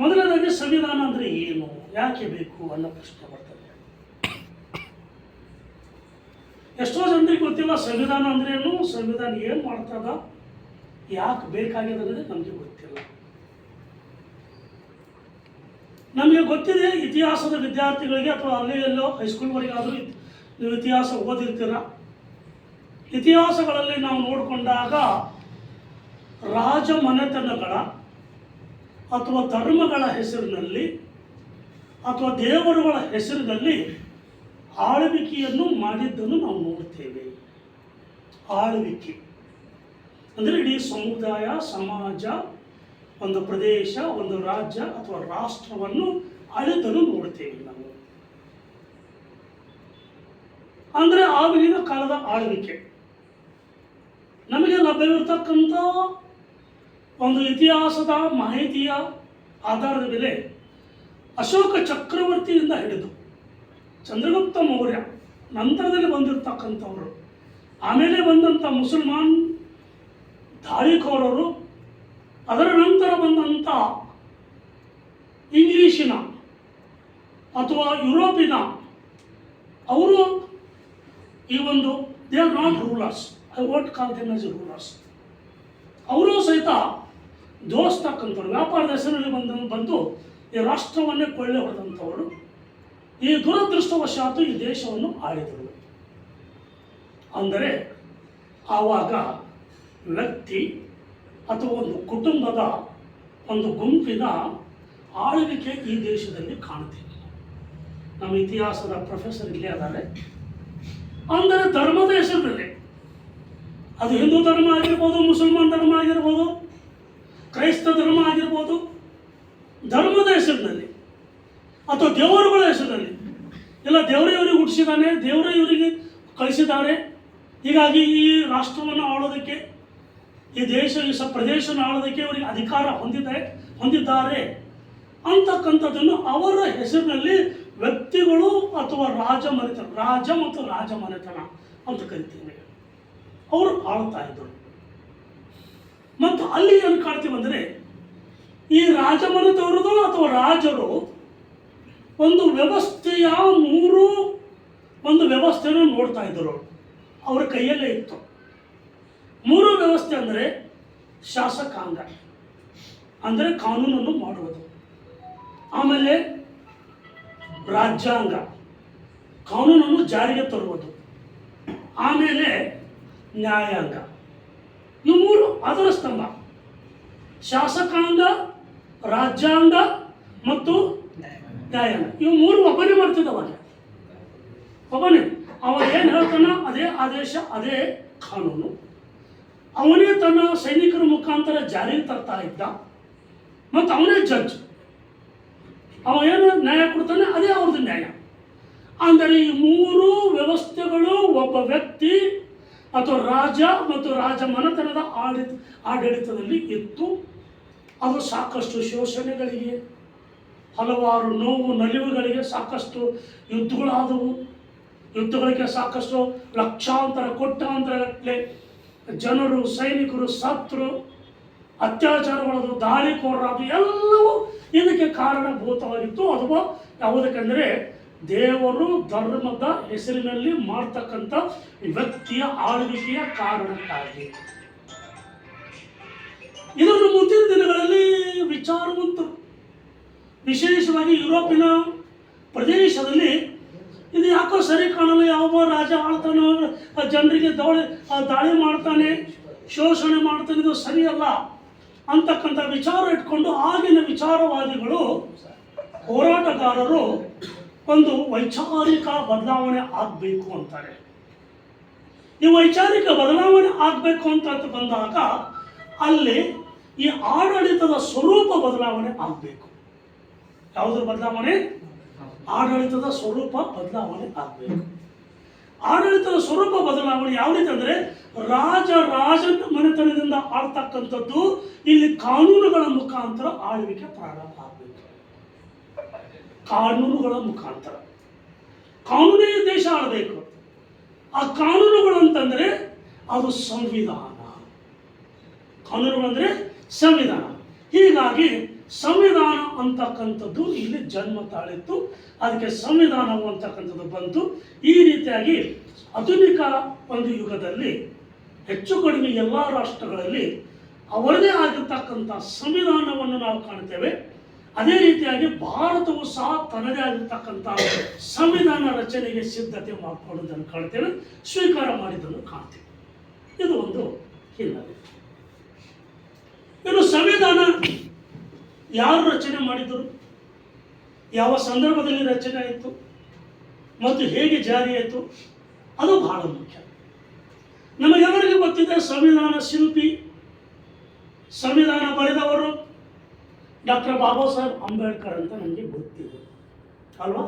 ಮೊದಲನೇದಾಗಿ ಸಂವಿಧಾನ ಅಂದರೆ ಏನು? ಯಾಕೆ ಬೇಕು ಅನ್ನೋ ಪ್ರಶ್ನೆ ಬರ್ತದೆ. ಎಷ್ಟೋ ಜನರಿಗೆ ಗೊತ್ತಿಲ್ಲ ಸಂವಿಧಾನ ಅಂದ್ರೆ ಏನು? ಸಂವಿಧಾನ ಏನು ಮಾಡ್ತದ? ಯಾಕೆ ಬೇಕಾಗಿದೆ ಅನ್ನೋದೇ ನಮಗೆ ಗೊತ್ತಿಲ್ಲ. ನಮಗೆ ಗೊತ್ತಿದೆ ಇತಿಹಾಸದ ವಿದ್ಯಾರ್ಥಿಗಳಿಗೆ ಅಥವಾ ಅಲ್ಲಿ ಎಲ್ಲೋ ಹೈಸ್ಕೂಲ್ವರೆಗಾದರೂ ನೀವು ಇತಿಹಾಸ ಓದಿರ್ತೀರ. ಇತಿಹಾಸಗಳಲ್ಲಿ ನಾವು ನೋಡಿಕೊಂಡಾಗ ರಾಜಮನೆತನಗಳ ಅಥವಾ ಧರ್ಮಗಳ ಹೆಸರಿನಲ್ಲಿ ಅಥವಾ ದೇವರುಗಳ ಹೆಸರಿನಲ್ಲಿ ಆಳ್ವಿಕೆಯನ್ನು ಮಾಡಿದ್ದನ್ನು ನಾವು ನೋಡ್ತೇವೆ ಆಳ್ವಿಕೆ. ಅಂದರೆ ಇಡೀ ಸಮುದಾಯ, ಸಮಾಜ, ಒಂದು ಪ್ರದೇಶ, ಒಂದು ರಾಜ್ಯ ಅಥವಾ ರಾಷ್ಟ್ರವನ್ನು ಅಳೆದನ್ನು ನೋಡ್ತೇವೆ ನಾವು. ಅಂದರೆ ಆಗಿನ ಕಾಲದ ಆಳ್ವಿಕೆ. ನಮಗೆ ಲಭ್ಯವಿರ್ತಕ್ಕಂಥ ಒಂದು ಇತಿಹಾಸದ ಮಾಹಿತಿಯ ಆಧಾರದ ಮೇಲೆ ಅಶೋಕ ಚಕ್ರವರ್ತಿಯಿಂದ ಹಿಡಿದು ಚಂದ್ರಗುಪ್ತ ಮೌರ್ಯ ನಂತರದಲ್ಲಿ ಬಂದಿರತಕ್ಕಂಥವರು, ಆಮೇಲೆ ಬಂದಂಥ ಮುಸಲ್ಮಾನ್ ದಾಳಿಕೋರರು ಅದರ ನಂತರ ಬಂದಂಥ ಇಂಗ್ಲೀಷಿನ ಅಥವಾ ಯುರೋಪಿನ ಅವರು ಈ ಒಂದು they are not rulers I want call them as rulers ಅವರು ಸಹಿತ ದೋಸ್ತಕ್ಕಂಥವ್ರು ವ್ಯಾಪಾರದ ಹೆಸರಲ್ಲಿ ಬಂದ, ಬಂದು ಈ ರಾಷ್ಟ್ರವನ್ನೇ ಕೊಳ್ಳೆ ಹೊಡೆದಂಥವರು, ಈ ದುರದೃಷ್ಟವಶಾತು ಈ ದೇಶವನ್ನು ಆಳಿದರು. ಅಂದರೆ ಆವಾಗ ವ್ಯಕ್ತಿ ಅಥವಾ ಒಂದು ಕುಟುಂಬದ ಒಂದು ಗುಂಪಿನ ಆಳ್ವಿಕೆ ಈ ದೇಶದಲ್ಲಿ ಕಾಣ್ತೀವಿ ನಮ್ಮ ಇತಿಹಾಸದ ಪ್ರೊಫೆಸರ್ ಇಲ್ಲೇ ಅದಾರೆ ಅಂದರೆ ಧರ್ಮದ ಹೆಸರಿನಲ್ಲಿ. ಅದು ಹಿಂದೂ ಧರ್ಮ ಆಗಿರ್ಬೋದು, ಮುಸಲ್ಮಾನ್ ಧರ್ಮ ಆಗಿರ್ಬೋದು ಕ್ರೈಸ್ತ ಧರ್ಮ ಆಗಿರ್ಬೋದು, ಧರ್ಮದ ಹೆಸರಿನಲ್ಲಿ ಅಥವಾ ದೇವರುಗಳ ಹೆಸರಿನಲ್ಲಿ. ಇಲ್ಲ ದೇವರೇ ಇವರಿಗೆ ಹುಟ್ಟಿಸಿದ್ದಾನೆ, ದೇವರೇ ಇವರಿಗೆ ಕಳಿಸಿದ್ದಾರೆ. ಹೀಗಾಗಿ ಈ ರಾಷ್ಟ್ರವನ್ನು ಆಳೋದಕ್ಕೆ, ಈ ದೇಶ, ಈ ಸ ಪ್ರದೇಶವನ್ನು ಆಳೋದಕ್ಕೆ ಇವರಿಗೆ ಅಧಿಕಾರ ಹೊಂದಿದೆ, ಹೊಂದಿದ್ದಾರೆ. ಅಂತಕ್ಕಂಥದ್ದನ್ನು ಅವರ ಹೆಸರಿನಲ್ಲಿ ವ್ಯಕ್ತಿಗಳು ಅಥವಾ ರಾಜ ಮನೆತನ, ರಾಜ ಮತ್ತು ರಾಜ ಮನೆತನ ಅಂತ ಕರಿತೀವಿ. ಅವರು ಆಳ್ತಾ ಇದ್ದರು. ಮತ್ತು ಅಲ್ಲಿ ಏನು ಕಾಣ್ತೀವಿ ಅಂದರೆ, ಈ ರಾಜಮನೆತವರದು ಅಥವಾ ರಾಜರು ಒಂದು ವ್ಯವಸ್ಥೆಯ ಮೂರು ಒಂದು ವ್ಯವಸ್ಥೆಯನ್ನು ನೋಡ್ತಾ ಇದ್ದರು. ಅವರ ಕೈಯಲ್ಲೇ ಇತ್ತು. ಮೂರು ವ್ಯವಸ್ಥೆ ಅಂದರೆ ಶಾಸಕಾಂಗ, ಅಂದರೆ ಕಾನೂನನ್ನು ಮಾಡುವುದು. ಆಮೇಲೆ ರಾಜ್ಯಾಂಗ, ಕಾನೂನನ್ನು ಜಾರಿಗೆ ತರುವುದು. ಆಮೇಲೆ ನ್ಯಾಯಾಂಗ. ಇವು ಮೂರು ಅದರ ಸ್ತಂಭ. ಶಾಸಕಾಂಗ, ರಾಜ್ಯಾಂಗ ಮತ್ತು ನ್ಯಾಯಾಂಗ ಇವು ಮೂರು ಒಬ್ಬನೇ ಮಾಡ್ತಿದ್ದವಾಗ ಒಬ್ಬನೇ. ಅವ ಏನು ಹೇಳ್ತಾನ? ಅದೇ ಆದೇಶ, ಅದೇ ಕಾನೂನು. ಅವನೇ ತನ್ನ ಸೈನಿಕರ ಮುಖಾಂತರ ಜಾರಿಗೆ ತರ್ತಾ ಇದ್ದ. ಮತ್ತು ಅವನೇ ಜಡ್ಜ್ ಅವ ಏನು ನ್ಯಾಯ ಕೊಡ್ತಾನೆ? ಅದೇ ಅವ್ರದ್ದು ನ್ಯಾಯ. ಅಂದರೆ ಈ ಮೂರು ವ್ಯವಸ್ಥೆಗಳು ಒಬ್ಬ ವ್ಯಕ್ತಿ ಅಥವಾ ರಾಜ ಮತ್ತು ರಾಜ ಮನೆತನದ ಆಡಳಿತ, ಆಡಳಿತದಲ್ಲಿ ಇತ್ತು ಅದು ಸಾಕಷ್ಟು ಶೋಷಣೆಗಳಿಗೆ, ಹಲವಾರು ನೋವು, ನಲಿವುಗಳಿಗೆ ಸಾಕಷ್ಟು ಯುದ್ಧಗಳಾದವು. ಯುದ್ಧಗಳಿಗೆ ಸಾಕಷ್ಟು ಲಕ್ಷಾಂತರ, ಕೋಟ್ಯಾಂತರಗಟ್ಟಲೆ ಜನರು, ಸೈನಿಕರು, ಸತ್ರು ಅತ್ಯಾಚಾರಗಳದು ದಾಳಿಕೋರರಾದ ಎಲ್ಲವೂ ಇದಕ್ಕೆ ಕಾರಣಭೂತವಾಗಿತ್ತು. ಅಥವಾ ಯಾವುದಕ್ಕೆಂದರೆ ದೇವರು ಧರ್ಮದ ಹೆಸರಿನಲ್ಲಿ ಮಾಡ್ತಕ್ಕಂಥ ವ್ಯಕ್ತಿಯ ಆಳ್ವಿಕೆಯ ಕಾರಣಕ್ಕಾಗಿ. ಇದನ್ನು ಮುಂದಿನ ದಿನಗಳಲ್ಲಿ ವಿಚಾರವಂತರು ವಿಶೇಷವಾಗಿ ಯುರೋಪಿನ ಪ್ರದೇಶದಲ್ಲಿ ಇದು ಯಾಕೋ ಸರಿ ಕಾಣಲ್ಲ, ಯಾವ ರಾಜ ಆಳ್ತಾನೋ ಜನರಿಗೆ ದಾಳಿ ದಾಳಿ ಮಾಡ್ತಾನೆ, ಶೋಷಣೆ ಮಾಡ್ತಾನೆ, ಇದು ಸರಿಯಲ್ಲ ಅಂತಕ್ಕಂಥ ವಿಚಾರ ಇಟ್ಕೊಂಡು ಆಗಿನ ವಿಚಾರವಾದಿಗಳು ಹೋರಾಟಗಾರರು ಒಂದು ವೈಚಾರಿಕ ಬದಲಾವಣೆ ಆಗಬೇಕು ಅಂತಾರೆ. ಈ ವೈಚಾರಿಕ ಬದಲಾವಣೆ ಆಗಬೇಕು ಅಂತ ಬಂದಾಗ ಅಲ್ಲಿ ಈ ಆಡಳಿತದ ಸ್ವರೂಪ ಬದಲಾವಣೆ ಆಗಬೇಕು. ಯಾವುದ್ರ ಬದಲಾವಣೆ? ಆಡಳಿತದ ಸ್ವರೂಪ ಬದಲಾವಣೆ ಆಗಬೇಕು. ಆಡಳಿತದ ಸ್ವರೂಪ ಬದಲಾವಣೆ ಯಾವ ರೀತಿ ಅಂದರೆ ರಾಜ ರಾಜನ ಮನೆತನದಿಂದ ಆಳ್ತಕ್ಕಂಥದ್ದು ಇಲ್ಲಿ ಕಾನೂನುಗಳ ಮುಖಾಂತರ ಆಳ್ವಿಕೆ ಪ್ರಾರಂಭ. ಕಾನೂನುಗಳ ಮುಖಾಂತರ. ಕಾನೂನೇ ದೇಶ ಆಡಬೇಕು. ಆ ಕಾನೂನುಗಳು ಅಂತಂದರೆ ಅದು ಸಂವಿಧಾನ. ಕಾನೂನುಗಳು ಅಂದರೆ ಸಂವಿಧಾನ. ಹೀಗಾಗಿ ಸಂವಿಧಾನ ಅಂತಕ್ಕಂಥದ್ದು ಇಲ್ಲಿ ಜನ್ಮ ತಾಳಿತ್ತು. ಅದಕ್ಕೆ ಸಂವಿಧಾನವು ಅಂತಕ್ಕಂಥದ್ದು ಬಂತು. ಈ ರೀತಿಯಾಗಿ ಆಧುನಿಕ ಒಂದು ಯುಗದಲ್ಲಿ, ಹೆಚ್ಚು ಕಡಿಮೆ ಎಲ್ಲ ರಾಷ್ಟ್ರಗಳಲ್ಲಿ ಅವರದೇ ಆಗಿರ್ತಕ್ಕಂಥ ಸಂವಿಧಾನವನ್ನು ನಾವು ಕಾಣ್ತೇವೆ. ಅದೇ ರೀತಿಯಾಗಿ ಭಾರತವು ಸಹ ತನ್ನದೇ ಆಗಿರ್ತಕ್ಕಂಥ ಸಂವಿಧಾನ ರಚನೆಗೆ ಸಿದ್ಧತೆ ಮಾಡಿಕೊಳ್ಳುವುದನ್ನು ಕಾಣ್ತೇವೆ, ಸ್ವೀಕಾರ ಮಾಡಿದ್ದನ್ನು ಕಾಣ್ತೇವೆ. ಇದು ಒಂದು ಹಿನ್ನೆಲೆ. ಇನ್ನು ಸಂವಿಧಾನ ಯಾರು ರಚನೆ ಮಾಡಿದರು ಯಾವ ಸಂದರ್ಭದಲ್ಲಿ ರಚನೆ ಆಯಿತು? ಮತ್ತು ಹೇಗೆ ಜಾರಿಯಾಯಿತು ಅದು ಬಹಳ ಮುಖ್ಯ. ನಮಗೆಲ್ಲರಿಗೂ ಗೊತ್ತಿದೆ, ಸಂವಿಧಾನ ಶಿಲ್ಪಿ, ಸಂವಿಧಾನ ಬರೆದವರು ಡಾಕ್ಟರ್ ಬಾಬಾ ಸಾಹೇಬ್ ಅಂಬೇಡ್ಕರ್ ಅಂತ ನನಗೆ ಗೊತ್ತಿದೆ. ಅಲ್ವಾ?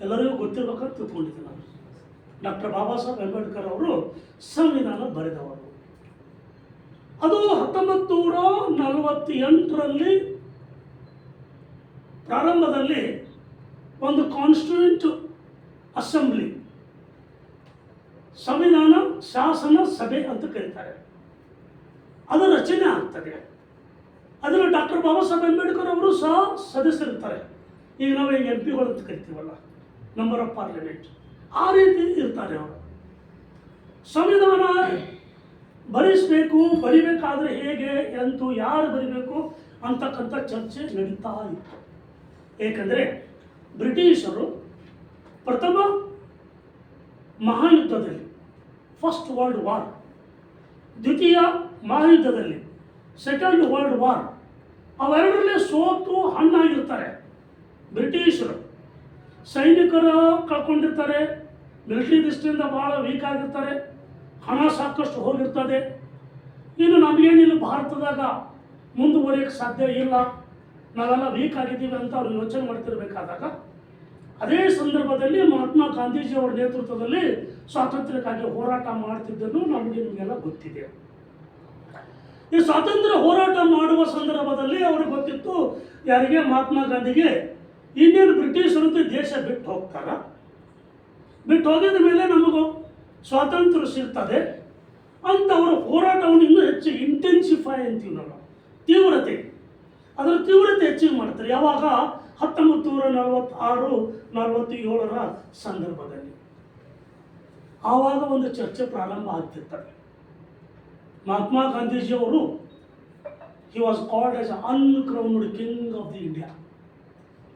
ಎಲ್ಲರಿಗೂ ಗೊತ್ತಿರ್ಬೇಕಂತ ತಿಳ್ಕೊಂಡಿದ್ದೆ ನಾನು. ಡಾಕ್ಟರ್ ಬಾಬಾ ಸಾಹೇಬ್ ಅಂಬೇಡ್ಕರ್ ಅವರು ಸಂವಿಧಾನ ಬರೆದವರು. ಅದು ಹತ್ತೊಂಬತ್ತು ನೂರ ನಲವತ್ತೆಂಟರಲ್ಲಿ ಪ್ರಾರಂಭದಲ್ಲಿ ಒಂದು ಕಾನ್ಸ್ಟಿಟ್ಯೂಂಟ್ ಅಸೆಂಬ್ಲಿ, ಸಂವಿಧಾನ ಶಾಸನ ಸಭೆ ಅಂತ ಕರೀತಾರೆ. ಅದು ರಚನೆ ಆಗ್ತದೆ. ಅದರಲ್ಲಿ ಡಾಕ್ಟರ್ ಬಾಬಾ ಸಾಹೇಬ್ ಅಂಬೇಡ್ಕರ್ ಅವರು ಸಹ ಸದಸ್ಯರಿರ್ತಾರೆ. ಈಗ ನಾವು ಈಗ ಎಂ ಪಿಗಳು ಅಂತ ಕರಿತೀವಲ್ಲ ನಂಬರ್ ಆಫ್ ಪಾರ್ಲಿಮೆಂಟ್ ಆ ರೀತಿ ಇರ್ತಾರೆ ಅವರು. ಸಂವಿಧಾನ ಬರೀಸ್ಬೇಕು, ಬರಿಬೇಕಾದ್ರೆ ಹೇಗೆ ಎಂತೂ, ಯಾರು ಬರಿಬೇಕು ಅಂತಕ್ಕಂಥ ಚರ್ಚೆ ನಡೀತಾ ಇತ್ತು. ಏಕೆಂದರೆ ಬ್ರಿಟಿಷರು ಪ್ರಥಮ ಮಹಾಯುದ್ಧದಲ್ಲಿ ಫಸ್ಟ್ ವರ್ಲ್ಡ್ ವಾರ್ ದ್ವಿತೀಯ ಮಹಾಯುದ್ಧದಲ್ಲಿ ಸೆಕೆಂಡ್ ವರ್ಲ್ಡ್ ವಾರ್ ಅವೆರಡರಲ್ಲಿ ಸೋತು ಹಣ್ಣಾಗಿರ್ತಾರೆ. ಬ್ರಿಟಿಷರು ಸೈನಿಕರು ಕಳ್ಕೊಂಡಿರ್ತಾರೆ. ಮಿಲಿಟರಿ ದೃಷ್ಟಿಯಿಂದ ಭಾಳ ವೀಕ್ ಆಗಿರ್ತಾರೆ. ಹಣ ಸಾಕಷ್ಟು ಹೋಗಿರ್ತದೆ. ಇನ್ನು ನಮಗೇನಿಲ್ಲ, ಭಾರತದಾಗ ಮುಂದುವರಿಯಕ್ಕೆ ಸಾಧ್ಯ ಇಲ್ಲ. ನಾವೆಲ್ಲ ವೀಕ್ ಆಗಿದ್ದೀವಿ ಅಂತ ಅವ್ರು ಯೋಚನೆ ಮಾಡ್ತಿರ್ಬೇಕಾದಾಗ ಅದೇ ಸಂದರ್ಭದಲ್ಲಿ ಮಹಾತ್ಮ ಗಾಂಧೀಜಿಯವರ ನೇತೃತ್ವದಲ್ಲಿ ಸ್ವಾತಂತ್ರ್ಯಕ್ಕಾಗಿ ಹೋರಾಟ ಮಾಡ್ತಿದ್ದನ್ನು ನಮಗೆ ನಿಮಗೆಲ್ಲ ಗೊತ್ತಿದೆ. ಈ ಸ್ವಾತಂತ್ರ್ಯ ಹೋರಾಟ ಮಾಡುವ ಸಂದರ್ಭದಲ್ಲಿ ಅವ್ರಿಗೆ ಗೊತ್ತಿತ್ತು, ಯಾರಿಗೆ ಮಹಾತ್ಮ ಗಾಂಧಿಗೆ ಇನ್ನೇನು ಬ್ರಿಟಿಷರಂತೂ ದೇಶ ಬಿಟ್ಟು ಹೋಗ್ತಾರ? ಬಿಟ್ಟು ಹೋಗಿದ ಮೇಲೆ ನಮಗೂ ಸ್ವಾತಂತ್ರ್ಯ ಸಿಗ್ತದೆ. ಅಂತ ಅವರ ಹೋರಾಟವನ್ನು ಇನ್ನೂ ಹೆಚ್ಚು ಇಂಟೆನ್ಸಿಫೈ ಅಂತೀವಿ ನಾವು. ತೀವ್ರತೆ. ಅದರ ತೀವ್ರತೆ ಹೆಚ್ಚಿಗೆ ಮಾಡ್ತಾರೆ. ಯಾವಾಗ? ಹತ್ತೊಂಬತ್ತು ನೂರ ನಲವತ್ತಾರು ನಲವತ್ತೇಳರ ಸಂದರ್ಭದಲ್ಲಿ. ಆವಾಗ ಒಂದು ಚರ್ಚೆ ಪ್ರಾರಂಭ ಆಗ್ತಿರ್ತದೆ. ಮಹಾತ್ಮ ಗಾಂಧೀಜಿ ಅವರು he was called as uncrowned king of the India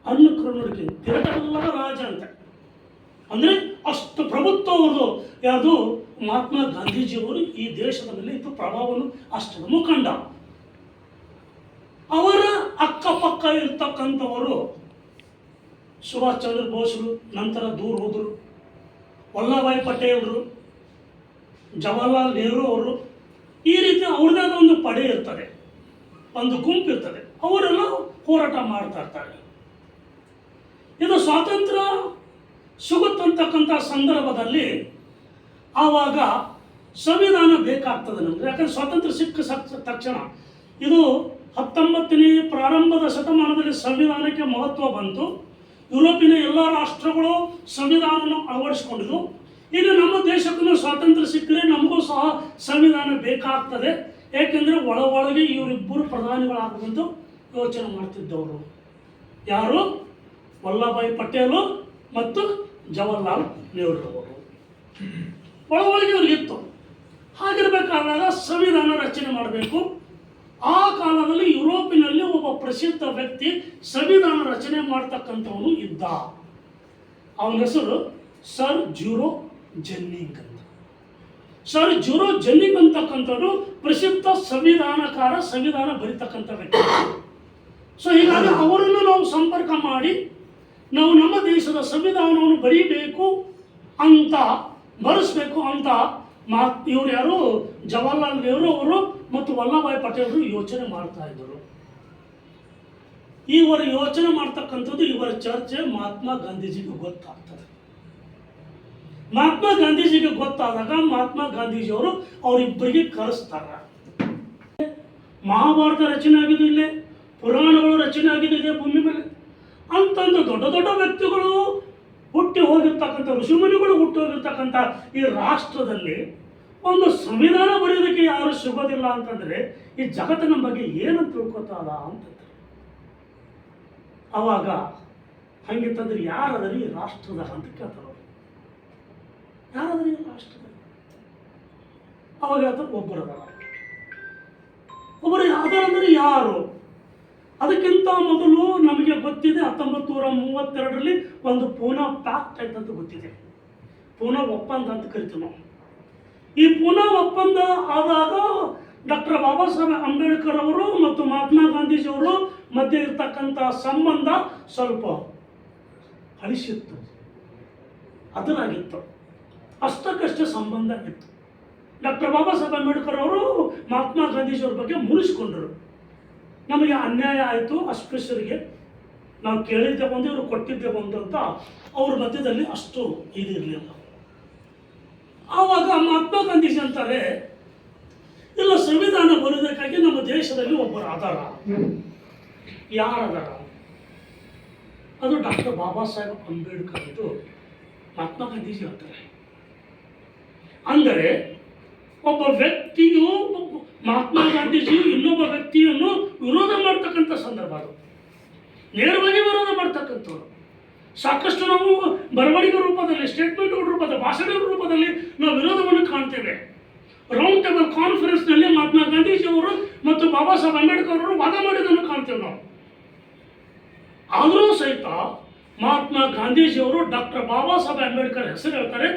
uncrowned king ತಿರುಗಲ್ಲ ರಾಜ ಅಂತ. ಅಂದರೆ ಅಷ್ಟು ಪ್ರಭುತ್ವ ಅವ್ರದ್ದು. ಯಾವುದು ಮಹಾತ್ಮ ಗಾಂಧೀಜಿಯವರು ಈ ದೇಶದ ಮೇಲೆ ಇತ್ತು ಪ್ರಭಾವವನ್ನು ಅಷ್ಟರ ಮುಖಂಡ. ಅವರ ಅಕ್ಕಪಕ್ಕ ಇರ್ತಕ್ಕಂಥವರು ಸುಭಾಷ್ ಚಂದ್ರ ಬೋಸ್ರು ನಂತರ ದೂರ ಹೋದರು. ವಲ್ಲಭಾಯಿ ಪಟೇಲ್ರು, ಜವಾಹರ್ಲಾಲ್ ನೆಹರು ಅವರು ಈ ರೀತಿ ಅವ್ರದ್ದಾದ ಒಂದು ಪಡೆ ಇರ್ತದೆ. ಒಂದು ಗುಂಪು ಇರ್ತದೆ. ಅವರೆಲ್ಲ ಹೋರಾಟ ಮಾಡ್ತಾ ಇರ್ತಾರೆ. ಇದು ಸ್ವಾತಂತ್ರ್ಯ ಸಿಗುತ್ತಂತಕ್ಕಂಥ ಸಂದರ್ಭದಲ್ಲಿ ಆವಾಗ ಸಂವಿಧಾನ ಬೇಕಾಗ್ತದೆ ನಮಗೆ. ಯಾಕಂದ್ರೆ ಸ್ವಾತಂತ್ರ್ಯ ಸಿಕ್ಕ ತಕ್ಷಣ ಇದು ಹತ್ತೊಂಬತ್ತನೇ ಪ್ರಾರಂಭದ ಶತಮಾನದಲ್ಲಿ ಸಂವಿಧಾನಕ್ಕೆ ಮಹತ್ವ ಬಂತು. ಯುರೋಪಿನ ಎಲ್ಲ ರಾಷ್ಟ್ರಗಳು ಸಂವಿಧಾನವನ್ನು ಅಳವಡಿಸಿಕೊಂಡಿದ್ದು ಇನ್ನು ನಮ್ಮ ದೇಶಕ್ಕೂ ಸ್ವಾತಂತ್ರ್ಯ ಸಿಕ್ಕರೆ ನಮಗೂ ಸಹ ಸಂವಿಧಾನ ಬೇಕಾಗ್ತದೆ. ಏಕೆಂದರೆ ಒಳ ಒಳಗೆ ಇವರಿಬ್ಬರು ಪ್ರಧಾನಿಗಳಾಗುವಂತೂ ಯೋಚನೆ ಮಾಡ್ತಿದ್ದವರು. ಯಾರು? ವಲ್ಲಭಾಯ್ ಪಟೇಲು ಮತ್ತು ಜವಾಹರ್ಲಾಲ್ ನೆಹರು ಅವರು. ಒಳ ಒಳಗೆ ಇತ್ತು. ಹಾಗಿರ್ಬೇಕಾದಾಗ ಸಂವಿಧಾನ ರಚನೆ ಮಾಡಬೇಕು. ಆ ಕಾಲದಲ್ಲಿ ಯುರೋಪಿನಲ್ಲಿ ಒಬ್ಬ ಪ್ರಸಿದ್ಧ ವ್ಯಕ್ತಿ ಸಂವಿಧಾನ ರಚನೆ ಮಾಡ್ತಕ್ಕಂಥವನು ಇದ್ದ. ಅವನ ಹೆಸರು ಸರ್ ಜೂರೋ ಜೆನ್ನಿಂಗ್ ಅಂತ ಸರ್, ಜೂರೋ ಜೆನ್ನಿಂಗ್ ಅಂತಕ್ಕಂಥವ್ರು ಪ್ರಸಿದ್ಧ ಸಂವಿಧಾನಕಾರ ಸಂವಿಧಾನ ಬರೀತಕ್ಕಂಥ ವ್ಯಕ್ತಿ. ಸೊ ಹೀಗಾಗಿ ಅವರನ್ನು ನಾವು ಸಂಪರ್ಕ ಮಾಡಿ, ನಾವು ನಮ್ಮ ದೇಶದ ಸಂವಿಧಾನವನ್ನು ಬರೀಬೇಕು ಅಂತ ಬರೆಸ್ಬೇಕು ಅಂತ ಮಾ ಇವ್ರು ಯಾರು? ಜವಾಹರ್ಲಾಲ್ ನೆಹರು ಅವರು ಮತ್ತು ವಲ್ಲಭಾಯ್ ಅವರು ಯೋಚನೆ ಮಾಡ್ತಾ ಇದ್ದರು. ಇವರು ಯೋಚನೆ ಮಾಡ್ತಕ್ಕಂಥದ್ದು ಇವರ ಚರ್ಚೆ ಮಹಾತ್ಮ ಗಾಂಧೀಜಿಗೆ ಗೊತ್ತಾಗ್ತದೆ. ಮಹಾತ್ಮ ಗಾಂಧೀಜಿಗೆ ಗೊತ್ತಾದಾಗ ಮಹಾತ್ಮ ಗಾಂಧೀಜಿಯವರು ಅವರಿಬ್ಬರಿಗೆ ಕರೆಸ್ತಾರ. ಮಹಾಭಾರತ ರಚನೆ ಆಗಿದ್ದು ಇಲ್ಲೇ, ಪುರಾಣಗಳು ರಚನೆ ಆಗಿದ್ದು ಇದೇ ಭೂಮಿ ಮೇಲೆ. ಅಂತಂದು ದೊಡ್ಡ ದೊಡ್ಡ ವ್ಯಕ್ತಿಗಳು ಹುಟ್ಟಿ ಹೋಗಿರ್ತಕ್ಕಂಥ ಋಷಿಮುನಿಗಳು ಹುಟ್ಟಿ ಹೋಗಿರ್ತಕ್ಕಂಥ ಈ ರಾಷ್ಟ್ರದಲ್ಲಿ ಒಂದು ಸಂವಿಧಾನ ಬರೆಯೋದಕ್ಕೆ ಯಾರು ಸಿಗೋದಿಲ್ಲ ಅಂತಂದ್ರೆ ಈ ಜಗತ್ತಿನ ಬಗ್ಗೆ ಏನು ತಿಳ್ಕೊತಾರ ಅಂತ ಅವಾಗ ಹಂಗಿತ್ತಂದ್ರೆ ಯಾರದರಿ ಈ ರಾಷ್ಟ್ರದ ಅಂತ ಕೇಳ್ತಾರೆ. ಅವ್ರು. ಯಾರದರಿ ರಾಷ್ಟ್ರದ ಅವಾಗ ಹೇಳ್ತಾರೆ ಒಬ್ಬರು ಒಬ್ಬರು ಅದಾರ ಯಾರು? ಅದಕ್ಕಿಂತ ಮೊದಲು ನಮಗೆ ಗೊತ್ತಿದೆ ಹತ್ತೊಂಬತ್ತು ನೂರ ಮೂವತ್ತೆರಡರಲ್ಲಿ ಒಂದು ಪೂನಾ ಪ್ಯಾಕ್ಟ್ ಅಂತ ಗೊತ್ತಿದೆ. ಪೂನಾ ಒಪ್ಪಂದ ಅಂತ ಕರಿತೀವಿ ನಾವು. ಈ ಪೂನಾ ಒಪ್ಪಂದ ಆದಾಗ ಡಾಕ್ಟರ್ ಬಾಬಾ ಸಾಹೇಬ್ ಅಂಬೇಡ್ಕರ್ ಅವರು ಮತ್ತು ಮಹಾತ್ಮ ಗಾಂಧೀಜಿಯವರು ಮಧ್ಯೆ ಇರ್ತಕ್ಕಂಥ ಸಂಬಂಧ ಸ್ವಲ್ಪ ಅಳಿಸಿತ್ತು ಅದರಾಗಿತ್ತು. ಅಷ್ಟಕ್ಕಷ್ಟೇ ಸಂಬಂಧ ಇತ್ತು. ಡಾಕ್ಟರ್ ಬಾಬಾ ಸಾಹೇಬ್ ಅಂಬೇಡ್ಕರ್ ಅವರು ಮಹಾತ್ಮ ಗಾಂಧೀಜಿಯವ್ರ ಬಗ್ಗೆ ಮುನಿಸ್ಕೊಂಡ್ರು ನಮಗೆ ಅನ್ಯಾಯ ಆಯಿತು, ಅಸ್ಪೃಶ್ಯರಿಗೆ. ನಾವು ಕೇಳಿದ್ದೆ ಬಂದು, ಇವರು ಕೊಟ್ಟಿದ್ದೆ ಬಂದು ಅಂತ ಅವ್ರ ಮಧ್ಯದಲ್ಲಿ ಅಷ್ಟು ಇದಿರಲಿಲ್ಲ. ಆವಾಗ ಮಹಾತ್ಮ ಗಾಂಧೀಜಿ ಅಂತಾರೆ, ಇಲ್ಲ, ಸಂವಿಧಾನ ಬರೋದಕ್ಕಾಗಿ ನಮ್ಮ ದೇಶದಲ್ಲಿ ಒಬ್ಬರು ಆಧಾರ ಯಾರದಾರ? ಅದು ಡಾಕ್ಟರ್ ಬಾಬಾ ಸಾಹೇಬ್ ಅಂಬೇಡ್ಕರ್ ಇದು ಮಹಾತ್ಮ ಗಾಂಧೀಜಿ ಹೇಳ್ತಾರೆ ಅಂದರೆ ಒಬ್ಬ ವ್ಯಕ್ತಿಯು ಮಹಾತ್ಮ ಗಾಂಧೀಜಿ ಇನ್ನೊಬ್ಬ ವ್ಯಕ್ತಿಯನ್ನು ವಿರೋಧ ಮಾಡ್ತಕ್ಕಂಥ ಸಂದರ್ಭ ಅದು. ನೇರವಾಗಿ ವಿರೋಧ ಮಾಡ್ತಕ್ಕಂಥವ್ರು. ಸಾಕಷ್ಟು ನಾವು ಬರವಣಿಗೆ ರೂಪದಲ್ಲಿ ಸ್ಟೇಟ್ಮೆಂಟ್ ರೂಪದ ಭಾಷಣ ರೂಪದಲ್ಲಿ ನಾವು ವಿರೋಧವನ್ನು ಕಾಣ್ತೇವೆ. ರೌಂಡ್ ಟೇಬಲ್ ಕಾನ್ಫರೆನ್ಸ್ನಲ್ಲಿ ಮಹಾತ್ಮ ಗಾಂಧೀಜಿ ಅವರು ಮತ್ತು ಬಾಬಾ ಸಾಹೇಬ್ ಅಂಬೇಡ್ಕರ್ ಅವರು ವಾದ ಮಾಡಿದ್ದನ್ನು ಕಾಣ್ತೇವೆ ನಾವು. ಆದರೂ ಸಹಿತ ಮಹಾತ್ಮ ಗಾಂಧೀಜಿಯವರು ಡಾಕ್ಟರ್ ಬಾಬಾ ಸಾಹೇಬ್ ಅಂಬೇಡ್ಕರ್ ಹೆಸರು ಹೇಳ್ತಾರೆ,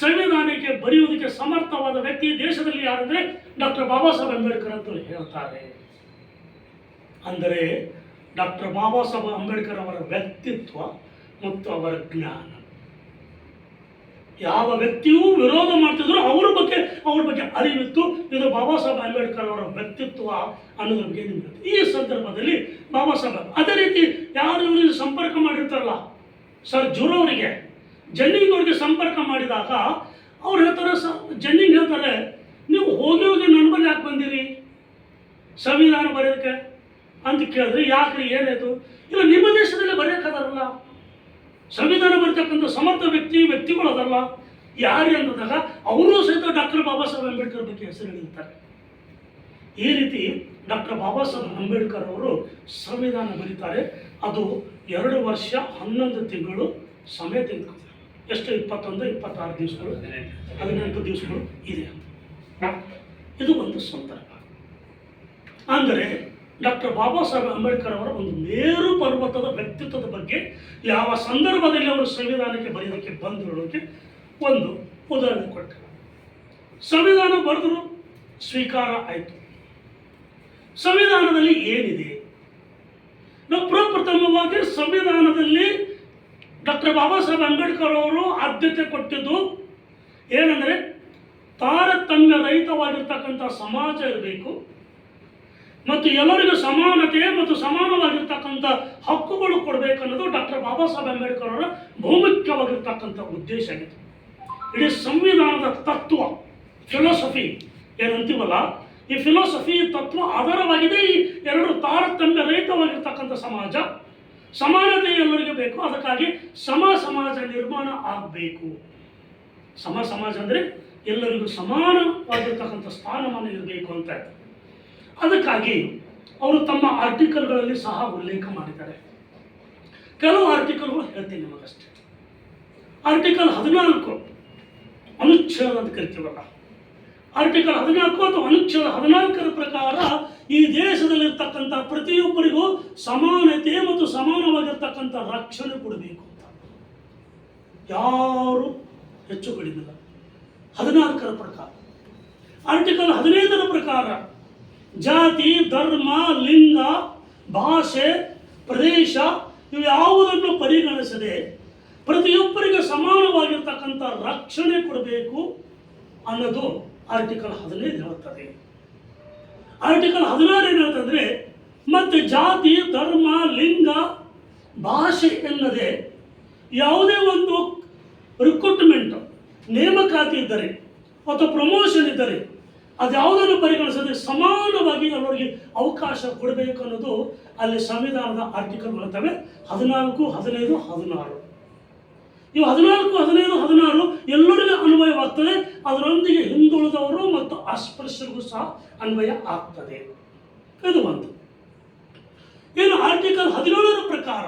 ಸಂವಿಧಾನಕ್ಕೆ ಬರೆಯುವುದಕ್ಕೆ ಸಮರ್ಥವಾದ ವ್ಯಕ್ತಿ ದೇಶದಲ್ಲಿ ಯಾರಂದ್ರೆ ಡಾಕ್ಟರ್ ಬಾಬಾ ಸಾಹೇಬ್ ಅಂಬೇಡ್ಕರ್ ಅಂತ ಹೇಳ್ತಾರೆ. ಅಂದರೆ ಡಾಕ್ಟರ್ ಬಾಬಾ ಸಾಹೇಬ್ ಅಂಬೇಡ್ಕರ್ ಅವರ ವ್ಯಕ್ತಿತ್ವ ಮತ್ತು ಅವರ ಜ್ಞಾನ. ಯಾವ ವ್ಯಕ್ತಿಯೂ ವಿರೋಧ ಮಾಡ್ತಿದ್ರು ಅವ್ರ ಬಗ್ಗೆ ಅವ್ರ ಬಗ್ಗೆ ಅರಿವಿತ್ತು. ಇದು ಬಾಬಾ ಸಾಹೇಬ್ ಅಂಬೇಡ್ಕರ್ ಅವರ ವ್ಯಕ್ತಿತ್ವ ಅನ್ನೋದ್ರ ಬಗ್ಗೆ ನಿಮಗೆ ಈ ಸಂದರ್ಭದಲ್ಲಿ ಬಾಬಾ ಸಾಹೇಬ್ ಅದೇ ರೀತಿ ಯಾರು ಸಂಪರ್ಕ ಮಾಡಿರ್ತಾರಲ್ಲ ಸರ್ ಜುರೋ ಅವರಿಗೆ ಜನ್ನಿಂಗ್ ಅವ್ರಿಗೆ ಸಂಪರ್ಕ ಮಾಡಿದಾಗ ಅವ್ರು ಹೇಳ್ತಾರೆ, ಸ ಜನ್ನಿಂಗ್ ಹೇಳ್ತಾರೆ, ನೀವು ಹೋಗಿ ಹೋಗಿ ನನ್ನ ಬಳಿ ಯಾಕೆ ಬಂದಿರಿ? ಸಂವಿಧಾನ ಬರೆಯೋದಕ್ಕೆ? ಅಂತ ಕೇಳಿದ್ರೆ, ಯಾಕ್ರಿ, ಏನಾಯ್ತು? ಇಲ್ಲ, ನಿಮ್ಮ ದೇಶದಲ್ಲಿ ಬರೆಯೋಕ್ಕದಾರಲ್ಲ ಸಂವಿಧಾನ ಬರ್ತಕ್ಕಂಥ ಸಮರ್ಥ ವ್ಯಕ್ತಿ, ವ್ಯಕ್ತಿಗಳು ಅದಲ್ಲ. ಯಾರು ಅನ್ನೋದಾಗ ಅವರು ಸಹಿತ ಡಾಕ್ಟರ್ ಬಾಬಾ ಸಾಹೇಬ್ ಅಂಬೇಡ್ಕರ್ ಬಗ್ಗೆ ಹೆಸರು ಹೇಳಿರ್ತಾರೆ. ಈ ರೀತಿ ಡಾಕ್ಟರ್ ಬಾಬಾ ಸಾಹೇಬ್ ಅಂಬೇಡ್ಕರ್ ಅವರು ಸಂವಿಧಾನ ಬರೀತಾರೆ. ಅದು ಎರಡು ವರ್ಷ ಹನ್ನೊಂದು ತಿಂಗಳು ಸಮಯ ತೆಗೆದುಕೊಳ್ತಾರೆ. ಎಷ್ಟು ಇಪ್ಪತ್ತೊಂದು, ಇಪ್ಪತ್ತಾರು ದಿವಸಗಳು, ಹದಿನೆಂಟು ದಿವಸಗಳು ಇದೆ. ಇದು ಒಂದು ಸಂದರ್ಭ. ಅಂದರೆ ಡಾಕ್ಟರ್ ಬಾಬಾ ಸಾಹೇಬ್ ಅಂಬೇಡ್ಕರ್ ಅವರ ಒಂದು ಮೇರು ಪರ್ವತದ ವ್ಯಕ್ತಿತ್ವದ ಬಗ್ಗೆ ಯಾವ ಸಂದರ್ಭದಲ್ಲಿ ಅವರು ಸಂವಿಧಾನಕ್ಕೆ ಬರೆಯೋದಕ್ಕೆ ಬಂದರು ಅನ್ನೋದಕ್ಕೆ ಒಂದು ಉದಾಹರಣೆ ಕೊಟ್ಟರು ಸಂವಿಧಾನ ಬರೆದ್ರು ಸ್ವೀಕಾರ ಆಯಿತು. ಸಂವಿಧಾನದಲ್ಲಿ ಏನಿದೆ? ನಾವು ಪ್ರಪ್ರಥಮವಾಗಿ ಸಂವಿಧಾನದಲ್ಲಿ ಡಾಕ್ಟರ್ ಬಾಬಾ ಸಾಹೇಬ್ ಅಂಬೇಡ್ಕರ್ ಅವರು ಆದ್ಯತೆ ಕೊಟ್ಟಿದ್ದು ಏನಂದರೆ, ತಾರತಮ್ಯ ರಹಿತವಾಗಿರ್ತಕ್ಕಂಥ ಸಮಾಜ ಇರಬೇಕು, ಮತ್ತು ಎಲ್ಲರಿಗೂ ಸಮಾನತೆ ಮತ್ತು ಸಮಾನವಾಗಿರ್ತಕ್ಕಂಥ ಹಕ್ಕುಗಳು ಕೊಡಬೇಕನ್ನೋದು ಡಾಕ್ಟರ್ ಬಾಬಾ ಸಾಹೇಬ್ ಅಂಬೇಡ್ಕರ್ ಅವರ ಬಹುಮುಖ್ಯವಾಗಿರ್ತಕ್ಕಂಥ ಉದ್ದೇಶ ಆಗಿದೆ. ಇಡೀ ಸಂವಿಧಾನದ ತತ್ವ ಫಿಲಾಸಫಿ ಏನಂತೀವಲ್ಲ ಈ ಫಿಲಾಸಫಿ ತತ್ವ ಆಧಾರವಾಗಿದೆ. ಈ ಎರಡು ತಾರತಮ್ಯ ರಹಿತವಾಗಿರ್ತಕ್ಕಂಥ ಸಮಾಜ. ಸಮಾನತೆ ಎಲ್ಲರಿಗೂ ಬೇಕು. ಅದಕ್ಕಾಗಿ ಸಮ ಸಮಾಜ ನಿರ್ಮಾಣ ಆಗಬೇಕು. ಸಮ ಸಮಾಜ ಅಂದರೆ ಎಲ್ಲರಿಗೂ ಸಮಾನವಾಗಿರ್ತಕ್ಕಂಥ ಸ್ಥಾನಮಾನ ಇರಬೇಕು ಅಂತ. ಅದಕ್ಕಾಗಿ ಅವರು ತಮ್ಮ ಆರ್ಟಿಕಲ್ಗಳಲ್ಲಿ ಸಹ ಉಲ್ಲೇಖ ಮಾಡಿದ್ದಾರೆ. ಕೆಲವು ಆರ್ಟಿಕಲ್ಗಳು ಹೇಳ್ತೀನಿ ನಿಮಗಷ್ಟೇ. ಆರ್ಟಿಕಲ್ ಹದಿನಾಲ್ಕು, ಅನುಚ್ಛೇದ ಅಂತ ಕರಿತೀವಲ್ಲ. ಆರ್ಟಿಕಲ್ ಹದಿನಾಲ್ಕು ಅಥವಾ ಅನುಚ್ಛೇದ ಹದಿನಾಲ್ಕರ ಪ್ರಕಾರ ಈ ದೇಶದಲ್ಲಿರ್ತಕ್ಕಂಥ ಪ್ರತಿಯೊಬ್ಬರಿಗೂ ಸಮಾನತೆ ಮತ್ತು ಸಮಾನವಾಗಿರ್ತಕ್ಕಂಥ ರಕ್ಷಣೆ ಕೊಡಬೇಕು ಅಂತ ಯಾರು ಹೆಚ್ಚು ಕಡಿಮೆ. ಹದಿನಾಲ್ಕರ ಪ್ರಕಾರ ಆರ್ಟಿಕಲ್ ಹದಿನೈದರ ಪ್ರಕಾರ, ಜಾತಿ, ಧರ್ಮ, ಲಿಂಗ, ಭಾಷೆ, ಪ್ರದೇಶ ಇವು ಯಾವುದನ್ನು ಪರಿಗಣಿಸದೆ ಪ್ರತಿಯೊಬ್ಬರಿಗೆ ಸಮಾನವಾಗಿರ್ತಕ್ಕಂಥ ರಕ್ಷಣೆ ಕೊಡಬೇಕು ಅನ್ನೋದು ಆರ್ಟಿಕಲ್ ಹದಿನೈದು ಹೇಳುತ್ತದೆ. ಆರ್ಟಿಕಲ್ ಹದಿನಾರು ಏನು ಹೇಳ್ತಂದ್ರೆ, ಮತ್ತೆ ಜಾತಿ, ಧರ್ಮ, ಲಿಂಗ, ಭಾಷೆ ಎನ್ನದೆ ಯಾವುದೇ ಒಂದು ರಿಕ್ರೂಟ್ಮೆಂಟ್ ನೇಮಕಾತಿ ಇದ್ದರೆ ಅಥವಾ ಪ್ರಮೋಷನ್ ಇದ್ದರೆ ಅದ್ಯಾವುದನ್ನು ಪರಿಗಣಿಸದೆ ಸಮಾನವಾಗಿ ಅವರಿಗೆ ಅವಕಾಶ ಕೊಡಬೇಕು ಅನ್ನೋದು ಅಲ್ಲಿ ಸಂವಿಧಾನದ ಆರ್ಟಿಕಲ್ ಬರುತ್ತವೆ. ಹದಿನಾಲ್ಕು, ಹದಿನೈದು, ಹದಿನಾರು. ಇವು ಹದಿನಾಲ್ಕು, ಹದಿನೈದು, ಹದಿನಾರು ಎಲ್ಲರಿಗೂ ಅನ್ವಯವಾಗ್ತದೆ ಅದರೊಂದಿಗೆ ಹಿಂದುಳಿದವರು ಮತ್ತು ಅಸ್ಪೃಶ್ಯರಿಗೂ ಸಹ ಅನ್ವಯ ಆಗ್ತದೆ. ಇದು ಒಂದು. ಏನು ಆರ್ಟಿಕಲ್ ಹದಿನೇಳರ ಪ್ರಕಾರ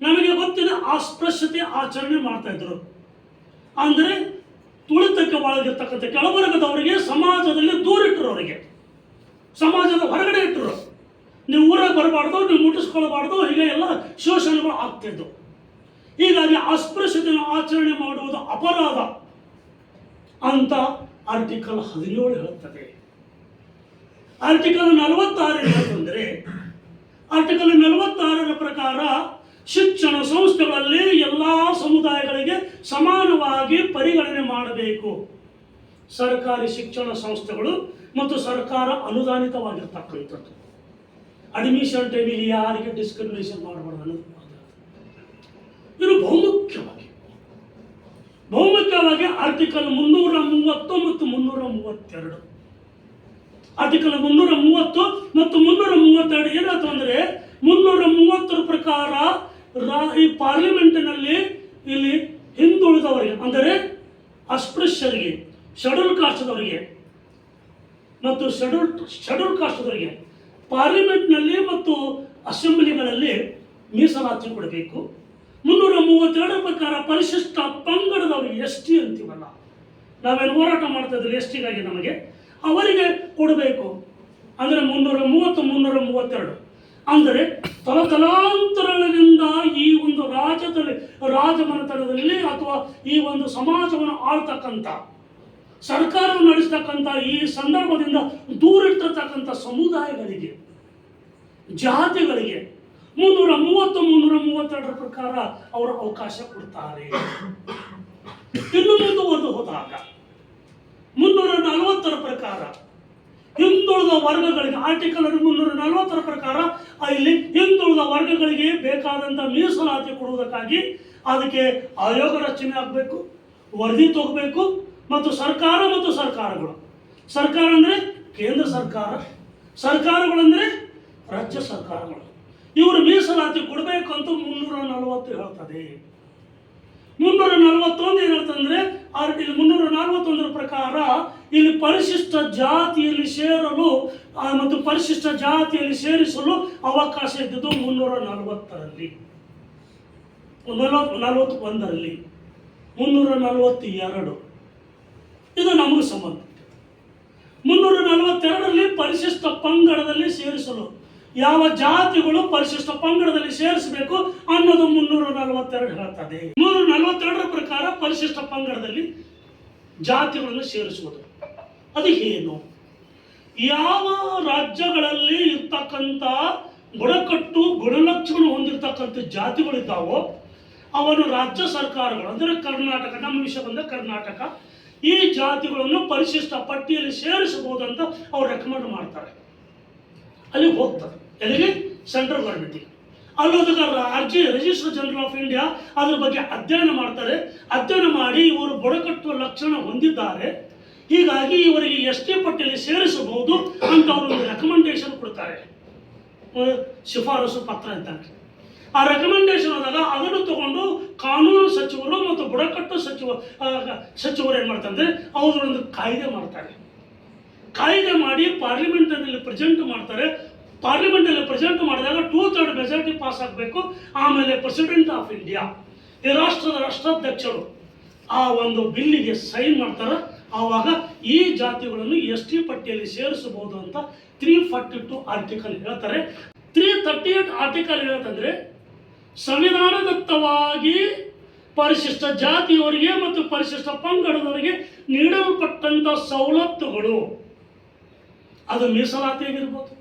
ನಮಗೆ ಗೊತ್ತಿದೆ ಅಸ್ಪೃಶ್ಯತೆ ಆಚರಣೆ ಮಾಡ್ತಾ ಇದ್ರು. ಅಂದರೆ ತುಳಿತಕ್ಕೆ ಒಳಗಿರ್ತಕ್ಕಂಥ ಕೆಳವರ್ಗದವರಿಗೆ ಸಮಾಜದಲ್ಲಿ ದೂರಿಟ್ಟರು ಅವರಿಗೆ ಸಮಾಜದ ಹೊರಗಡೆ ಇಟ್ಟರು ನೀವು ಊರಾಗ ಬರಬಾರ್ದು, ನೀವು ಮುಟ್ಟಿಸ್ಕೊಳ್ಬಾರ್ದು, ಹೀಗೆ ಎಲ್ಲ ಶೋಷಣೆಗಳು ಆಗ್ತಿದ್ದು ಹೀಗಾಗಿ ಅಸ್ಪೃಶ್ಯತೆಯನ್ನು ಆಚರಣೆ ಮಾಡುವುದು ಅಪರಾಧ ಅಂತ ಆರ್ಟಿಕಲ್ ಹದಿನೇಳು ಹೇಳುತ್ತದೆ. ಆರ್ಟಿಕಲ್ ನಲವತ್ತಾರು ಹೇಳಬೇಕಂದ್ರೆ ಆರ್ಟಿಕಲ್ ನಲವತ್ತಾರರ ಪ್ರಕಾರ ಶಿಕ್ಷಣ ಸಂಸ್ಥೆಗಳಲ್ಲಿ ಎಲ್ಲ ಸಮುದಾಯಗಳಿಗೆ ಸಮಾನವಾಗಿ ಪರಿಗಣನೆ ಮಾಡಬೇಕು. ಸರ್ಕಾರಿ ಶಿಕ್ಷಣ ಸಂಸ್ಥೆಗಳು ಮತ್ತು ಸರ್ಕಾರ ಅನುದಾನಿತವಾಗಿರ್ತಕ್ಕಂಥದ್ದು. ಅಡ್ಮಿಷನ್ ಟೈಮಿಗೆ ಯಾರಿಗೆ ಡಿಸ್ಕ್ರಿಮಿನೇಷನ್ ಮಾಡಬಾರ್ದು ಇದು ಬಹುಮುಖ್ಯವಾಗಿ. ಬಹುಮುಖ್ಯವಾಗಿ ಆರ್ಟಿಕಲ್ ಮುನ್ನೂರ ಮೂವತ್ತು ಮತ್ತು ಮುನ್ನೂರ ಮೂವತ್ತೆರಡು. ಆರ್ಟಿಕಲ್ ಮುನ್ನೂರ ಮೂವತ್ತು ಮತ್ತು ಮುನ್ನೂರ ಮೂವತ್ತೆರಡು ಏನಾಯ್ತು ಅಂದರೆ ಮುನ್ನೂರ ಮೂವತ್ತರ ಪ್ರಕಾರ ಈ ಪಾರ್ಲಿಮೆಂಟಿನಲ್ಲಿ ಇಲ್ಲಿ ಹಿಂದುಳಿದವರಿಗೆ, ಅಂದರೆ ಅಸ್ಪೃಶ್ಯರಿಗೆ, ಶೆಡ್ಯೂಲ್ ಕಾಸ್ಟ್ದವರಿಗೆ ಮತ್ತು ಶೆಡ್ಯೂಲ್ ಶೆಡ್ಯೂಲ್ ಕಾಸ್ಟ್ದವರಿಗೆ ಪಾರ್ಲಿಮೆಂಟ್ನಲ್ಲಿ ಮತ್ತು ಅಸೆಂಬ್ಲಿಗಳಲ್ಲಿ ಮೀಸಲಾತಿ ಕೊಡಬೇಕು. ಮುನ್ನೂರ ಮೂವತ್ತೆರಡರ ಪ್ರಕಾರ ಪರಿಶಿಷ್ಟ ಪಂಗಡದವರು ಎಸ್ ಟಿ ಅಂತೀವಲ್ಲ, ನಾವೇನು ಹೋರಾಟ ಮಾಡ್ತಾ ಇದ್ದೀವಿ ಎಸ್ ಟಿಗಾಗಿ ನಮಗೆ. ಅವರಿಗೆ ಕೊಡಬೇಕು. ಅಂದರೆ ಮುನ್ನೂರ ಮೂವತ್ತು ಮುನ್ನೂರ ಮೂವತ್ತೆರಡು ಅಂದರೆ ತಲತಲಾಂತರಗಳಿಂದ ಈ ಒಂದು ರಾಜ್ಯದಲ್ಲಿ, ರಾಜಮನೆತನದಲ್ಲಿ ಅಥವಾ ಈ ಒಂದು ಸಮಾಜವನ್ನು ಆಳ್ತಕ್ಕಂಥ ಸರ್ಕಾರ ನಡೆಸ್ತಕ್ಕಂಥ ಈ ಸಂದರ್ಭದಿಂದ ದೂರಿಟ್ಟಿರ್ತಕ್ಕಂಥ ಸಮುದಾಯಗಳಿಗೆ, ಜಾತಿಗಳಿಗೆ ಮುನ್ನೂರ ಮೂವತ್ತು, ಮುನ್ನೂರ ಮೂವತ್ತೆರಡರ ಪ್ರಕಾರ ಅವರು ಅವಕಾಶ ಕೊಡ್ತಾರೆ. ಇನ್ನು ಮುಂದುವರೆದು ಹೋದಾಗ, ಮುನ್ನೂರ ನಲವತ್ತರ ಪ್ರಕಾರ, ಹಿಂದುಳಿದ ವರ್ಗಗಳಿಗೆ ಆರ್ಟಿಕಲ್ ಮುನ್ನೂರ ನಲವತ್ತರ ಪ್ರಕಾರ ಇಲ್ಲಿ ಹಿಂದುಳಿದ ವರ್ಗಗಳಿಗೆ ಬೇಕಾದಂಥ ಮೀಸಲಾತಿ ಕೊಡುವುದಕ್ಕಾಗಿ ಅದಕ್ಕೆ ಆಯೋಗ ರಚನೆ ಆಗಬೇಕು, ವರದಿ ತಗೋಬೇಕು ಮತ್ತು ಸರ್ಕಾರ ಮತ್ತು ಸರ್ಕಾರಗಳು. ಸರ್ಕಾರ ಅಂದರೆ ಕೇಂದ್ರ ಸರ್ಕಾರ ಸರ್ಕಾರಗಳಂದರೆ ರಾಜ್ಯ ಸರ್ಕಾರಗಳು. ಇವರು ಮೀಸಲಾತಿ ಕೊಡಬೇಕು ಅಂತ ಮುನ್ನೂರ ನಲವತ್ತು ಹೇಳ್ತದೆ. ಮುನ್ನೂರ ನಲವತ್ತೊಂದು ಏನು ಹೇಳ್ತಂದ್ರೆ ಆರ್ ಇಲ್ಲಿ ಮುನ್ನೂರ ನಲವತ್ತೊಂದರ ಪ್ರಕಾರ ಇಲ್ಲಿ ಪರಿಶಿಷ್ಟ ಜಾತಿಯಲ್ಲಿ ಸೇರಲು ಮತ್ತು ಪರಿಶಿಷ್ಟ ಜಾತಿಯಲ್ಲಿ ಸೇರಿಸಲು ಅವಕಾಶ ಇದ್ದದ್ದು ಮುನ್ನೂರ ನಲವತ್ತರಲ್ಲಿ. ನಲವತ್ತು ನಲವತ್ತು ಒಂದರಲ್ಲಿ ಮುನ್ನೂರ ನಲವತ್ತ ಎರಡು ಇದು ನಮಗೆ ಸಂಬಂಧ. ಮುನ್ನೂರ ನಲವತ್ತೆರಡರಲ್ಲಿ ಪರಿಶಿಷ್ಟ ಪಂಗಡದಲ್ಲಿ ಸೇರಿಸಲು. ಯಾವ ಜಾತಿಗಳು ಪರಿಶಿಷ್ಟ ಪಂಗಡದಲ್ಲಿ ಸೇರಿಸಬೇಕು ಅನ್ನೋದು ಮುನ್ನೂರ ನಲವತ್ತೆರಡು ಹೇಳ್ತದೆ ನೂರ ನಲವತ್ತೆರಡರ ಪ್ರಕಾರ ಪರಿಶಿಷ್ಟ ಪಂಗಡದಲ್ಲಿ ಜಾತಿಗಳನ್ನು ಸೇರಿಸುವುದು. ಅದು ಏನು? ಯಾವ ರಾಜ್ಯಗಳಲ್ಲಿ ಇರ್ತಕ್ಕಂಥ ಬುಡಕಟ್ಟು ಗುಣಲಕ್ಷಣ ಹೊಂದಿರತಕ್ಕಂಥ ಜಾತಿಗಳಿದ್ದಾವೋ ಅವನು ರಾಜ್ಯ ಸರ್ಕಾರಗಳು, ಅಂದರೆ ಕರ್ನಾಟಕ, ನಮ್ಮ ವಿಷಯ ಬಂದ ಕರ್ನಾಟಕ, ಈ ಜಾತಿಗಳನ್ನು ಪರಿಶಿಷ್ಟ ಪಟ್ಟಿಯಲ್ಲಿ ಸೇರಿಸಬಹುದಂತ ಅವ್ರು ರೆಕಮೆಂಡ್ ಮಾಡ್ತಾರೆ. ಅಲ್ಲಿ ಹೋಗ್ತಾರೆ ಎಲ್ಲಿಗೆ? ಸೆಂಟ್ರಲ್ ಗೌರ್ಮೆಂಟಿಗೆ ಅಲ್ಲೋದಾಗ ಅರ್ಜಿ ರಿಜಿಸ್ಟರ್ ಜನರಲ್ ಆಫ್ ಇಂಡಿಯಾ ಅದ್ರ ಬಗ್ಗೆ ಅಧ್ಯಯನ ಮಾಡ್ತಾರೆ. ಅಧ್ಯಯನ ಮಾಡಿ ಇವರು ಬುಡಕಟ್ಟು ಲಕ್ಷಣ ಹೊಂದಿದ್ದಾರೆ. ಹೀಗಾಗಿ ಇವರಿಗೆ ಎಸ್ ಟಿ ಪಟ್ಟಿಯಲ್ಲಿ ಸೇರಿಸಬಹುದು ಅಂತ ಅವರು ಒಂದು ರೆಕಮೆಂಡೇಶನ್ ಕೊಡ್ತಾರೆ. ಶಿಫಾರಸು ಪತ್ರ ಅಂತ ಆ ರೆಕಮೆಂಡೇಶನ್ ಆದಾಗ ಅದನ್ನು ತಗೊಂಡು ಕಾನೂನು ಸಚಿವರು ಮತ್ತು ಬುಡಕಟ್ಟು ಸಚಿವ ಸಚಿವರು ಏನು ಮಾಡ್ತಾರೆ ಅಂದರೆ ಅವರು ಒಂದು ಕಾಯ್ದೆ ಮಾಡ್ತಾರೆ. ಕಾಯ್ದೆ ಮಾಡಿ ಪಾರ್ಲಿಮೆಂಟ್ನಲ್ಲಿ ಪ್ರೆಸೆಂಟ್ ಮಾಡ್ತಾರೆ. ಪಾರ್ಲಿಮೆಂಟಲ್ಲಿ ಪ್ರೆಸೆಂಟ್ ಮಾಡಿದಾಗ ಟೂ ಥರ್ಡ್ ಮೆಜಾರಿಟಿ ಪಾಸ್ ಆಗಬೇಕು. ಆಮೇಲೆ ಪ್ರೆಸಿಡೆಂಟ್ ಆಫ್ ಇಂಡಿಯಾ ಈ ರಾಷ್ಟ್ರದ ರಾಷ್ಟ್ರಾಧ್ಯಕ್ಷರು ಆ ಒಂದು ಬಿಲ್ಲಿಗೆ ಸೈನ್ ಮಾಡ್ತಾರೆ. ಆವಾಗ ಈ ಜಾತಿಗಳನ್ನು ಎಸ್ ಟಿ ಪಟ್ಟಿಯಲ್ಲಿ ಸೇರಿಸಬಹುದು ಅಂತ ತ್ರೀ ಫಾರ್ಟಿ ಟು ಆರ್ಟಿಕಲ್ ಹೇಳ್ತಾರೆ. ತ್ರೀ ತರ್ಟಿ ಏಟ್ ಆರ್ಟಿಕಲ್ ಹೇಳ್ತಂದ್ರೆ ಸಂವಿಧಾನದತ್ತವಾಗಿ ಪರಿಶಿಷ್ಟ ಜಾತಿಯವರಿಗೆ ಮತ್ತು ಪರಿಶಿಷ್ಟ ಪಂಗಡದವರಿಗೆ ನೀಡಲ್ಪಟ್ಟಂಥ ಸವಲತ್ತುಗಳು. ಅದು ಮೀಸಲಾತಿ ಆಗಿರ್ಬೋದು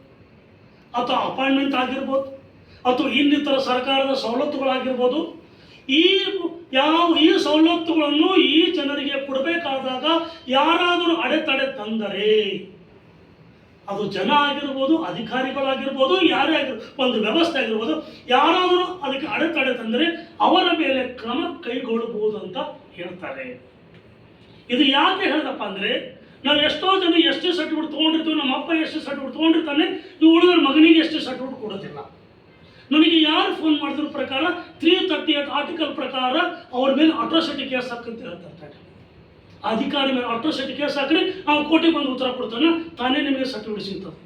ಅಥವಾ ಅಪಾಯಿಂಟ್ಮೆಂಟ್ ಆಗಿರ್ಬೋದು, ಅಥವಾ ಇನ್ನಿತರ ಸರ್ಕಾರದ ಸವಲತ್ತುಗಳಾಗಿರ್ಬೋದು, ಈ ಯಾವ ಈ ಸವಲತ್ತುಗಳನ್ನು ಈ ಜನರಿಗೆ ಕೊಡಬೇಕಾದಾಗ ಯಾರಾದರೂ ಅಡೆತಡೆ ತಂದರೆ, ಅದು ಜನ ಆಗಿರ್ಬೋದು, ಅಧಿಕಾರಿಗಳಾಗಿರ್ಬೋದು, ಯಾರೇ ಆಗಿರ್, ಒಂದು ವ್ಯವಸ್ಥೆ ಆಗಿರ್ಬೋದು, ಯಾರಾದರೂ ಅದಕ್ಕೆ ಅಡೆತಡೆ ತಂದರೆ ಅವರ ಮೇಲೆ ಕ್ರಮ ಕೈಗೊಳ್ಳಬಹುದು ಅಂತ ಹೇಳ್ತಾರೆ. ಇದು ಯಾಕೆ ಹೇಳಿದಪ್ಪ ಅಂದರೆ ನಾವು ಎಷ್ಟೋ ಜನ ಎಷ್ಟೇ ಸರ್ಟಿಫಿಕೇಟ್ ತೊಗೊಂಡಿರ್ತೀವಿ ನಮ್ಮ ಅಪ್ಪ ಎಸ್ ಟಿ ಸರ್ಟಿಫಿಕೇಟ್ ತೊಗೊಂಡಿರ್ತಾನೆ ನೀವು ಉಳಿದ ಮಗನಿಗೆ ಎಷ್ಟೇ ಸರ್ಟಿಫಿಕೇಟ್ ಕೊಡೋದಿಲ್ಲ. ನನಗೆ ಯಾರು ಫೋನ್ ಮಾಡಿದ್ರ ಪ್ರಕಾರ ತ್ರೀ ತರ್ಟಿ ಏಟ್ ಆರ್ಟಿಕಲ್ ಪ್ರಕಾರ ಅವ್ರ ಮೇಲೆ ಅಟ್ರಾಸಿಟಿ ಕೇಸ್ ಹಾಕಂತ ಹೇಳ್ತಾರೆ ಅಧಿಕಾರಿ ಮೇಲೆ ಅಟ್ರಾಸಿಟಿ ಕೇಸ್ ಹಾಕ್ರಿ ಅವ್ನು ಕೋರ್ಟಿಗೆ ಬಂದು ಉತ್ತರ ಕೊಡ್ತಾನೆ, ತಾನೇ ನಿಮಗೆ ಸರ್ಟಿಫಿಕೇಟ್ ಸಿಗ್ತದೆ